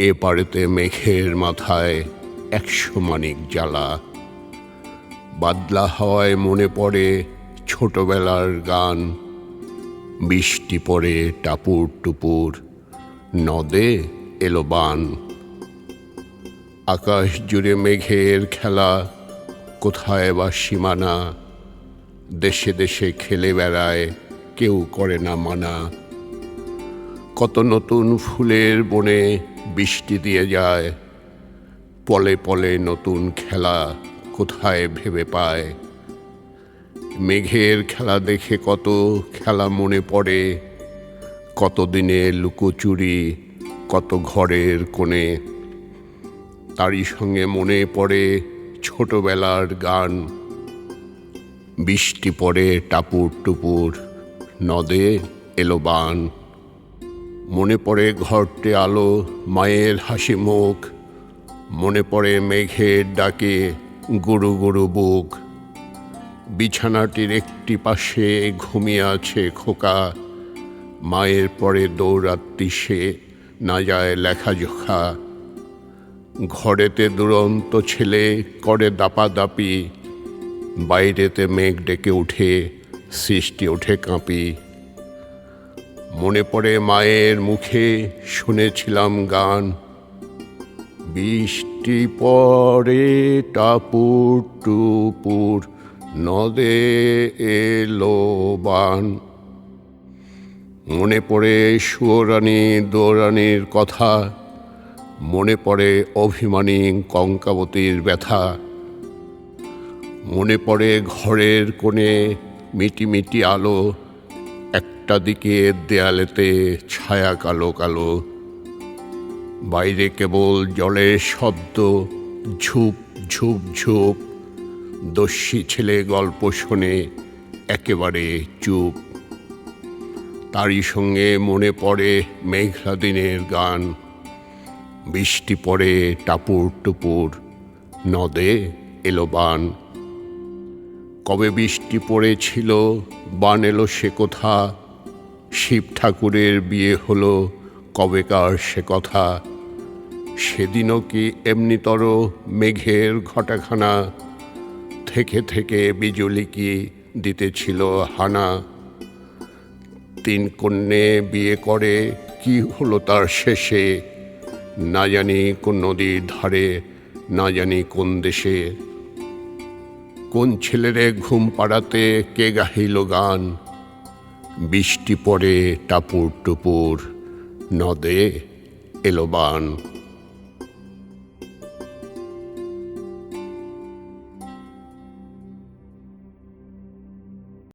এপারেতে মেঘের মাথায় একশো মানিক জ্বালা। বাদলা হাওয়ায় মনে পড়ে ছোটবেলার গান। বৃষ্টি পড়ে টাপুর টুপুর, নদে এলো বান। আকাশ জুড়ে মেঘের খেলা, কোথায় বা সীমানা? দেশে দেশে খেলে বেড়ায়, কেউ করে না মানা। কত নতুন ফুলের বনে বৃষ্টি দিয়ে যায়। পলে পলে নতুন খেলা কোথায় ভেবে পায়? মেঘের খেলা দেখে কত খেলা মনে পড়ে। কত দিনে লুকোচুরি, কত ঘরের কোণে। তারই সঙ্গে মনে পড়ে ছোটবেলার গান। বৃষ্টি পড়ে টাপুর টুপুর, নদে এলো বান। মনে পড়ে ঘরটে আলো, মায়ের হাসি মুখ। মনে পড়ে মেঘের ডাকে গুরু গুরু বুক। বিছানাটির একটি পাশে ঘুমিয়ে আছে খোকা। মায়ের পরে দৌড়াত্তি সে না যায় লেখাজোখা। ঘরেতে দুরন্ত ছেলে করে দাপাদাপি। বাইরেতে মেঘ ডেকে উঠে, সৃষ্টি ওঠে কাঁপি। মনে পড়ে মায়ের মুখে শুনেছিলাম গান। বৃষ্টি পরে টাপুর টুপুর, নদে এলো বান। মনে পড়ে সুয়রানী দৌরানির কথা, মনে পড়ে অভিমানী কঙ্কাবতীর ব্যথা। মনে পড়ে ঘরের কোণে মিটি মিটি আলো একটা দিকে দেয়ালেতে ছায়া কালো কালো। বাইরে কেবল জলের শব্দ, ঝুপ ঝুপ ঝুপ। দস্যি ছেলে গল্প শোনে, একেবারে চুপ। তারই সঙ্গে মনে পড়ে মেঘলা দিনের গান। বৃষ্টি পড়ে টাপুর টুপুর, নদে এলো বান। কবে বৃষ্টি পড়েছিল, বান এলো সে কথা? শিব ঠাকুরের বিয়ে হলো কবেকার সে কথা? সেদিনও কি এমনিতর মেঘের ঘটাখানা? থেকে থেকে বিজুলি কি দিতেছিল হানা? তিন কন্যে বিয়ে করে, কি হলো তার শেষে? না জানি কোন নদীর ধারে, না জানি কোন দেশে। কোন ছেলেরে ঘুম পাড়াতে কে গাহিল গান? বৃষ্টি পড়ে টাপুর টুপুর নদে এলো বান।